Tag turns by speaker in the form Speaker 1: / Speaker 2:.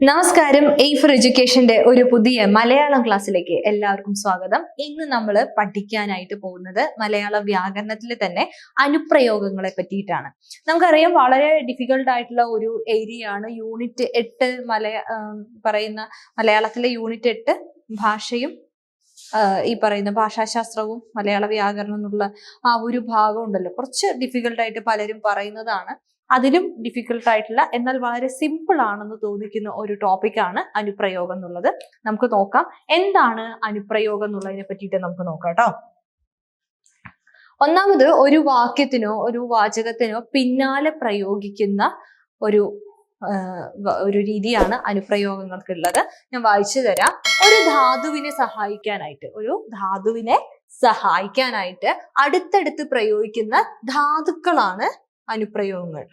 Speaker 1: നമസ്കാരം. A four എഡ്യൂക്കേഷന്റെ ഒരു പുതിയ മലയാളം ക്ലാസ്സിലേക്ക് എല്ലാവർക്കും സ്വാഗതം. ഇന്ന് നമ്മൾ പഠിക്കാനായിട്ട് പോകുന്നത് മലയാള വ്യാകരണത്തിലെ തന്നെ അനുപ്രയോഗങ്ങളെ പറ്റിയിട്ടാണ്. നമുക്കറിയാം വളരെ ഡിഫിക്കൽട്ട് ആയിട്ടുള്ള ഒരു ഏരിയ ആണ് യൂണിറ്റ് എട്ട് മലയ പറയുന്ന മലയാളത്തിലെ യൂണിറ്റ് എട്ട് ഭാഷയും ഈ പറയുന്ന ഭാഷാശാസ്ത്രവും മലയാള വ്യാകരണം എന്നുള്ള ആ ഒരു ഭാഗം ഉണ്ടല്ലോ. കുറച്ച് ഡിഫിക്കൽട്ടായിട്ട് പലരും പറയുന്നതാണ്. അതിലും ഡിഫിക്കൽട്ട് ആയിട്ടുള്ള എന്നാൽ വളരെ സിമ്പിൾ ആണെന്ന് തോന്നിക്കുന്ന ഒരു ടോപ്പിക്കാണ് അനുപ്രയോഗം എന്നുള്ളത്. നമുക്ക് നോക്കാം. എന്താണ് അനുപ്രയോഗം എന്നുള്ളതിനെ പറ്റിയിട്ട് നമുക്ക് നോക്കാം കേട്ടോ ഒന്നാമത് ഒരു വാക്യത്തിനോ ഒരു വാചകത്തിനോ പിന്നാലെ പ്രയോഗിക്കുന്ന ഒരു ഒരു രീതിയാണ് അനുപ്രയോഗങ്ങൾക്കുള്ളത്. ഞാൻ വായിച്ചു തരാം. ഒരു ധാതുവിനെ സഹായിക്കാനായിട്ട് ഒരു ധാതുവിനെ സഹായിക്കാനായിട്ട് അടുത്തടുത്ത് പ്രയോഗിക്കുന്ന ധാതുക്കളാണ് അനുപ്രയോഗങ്ങൾ.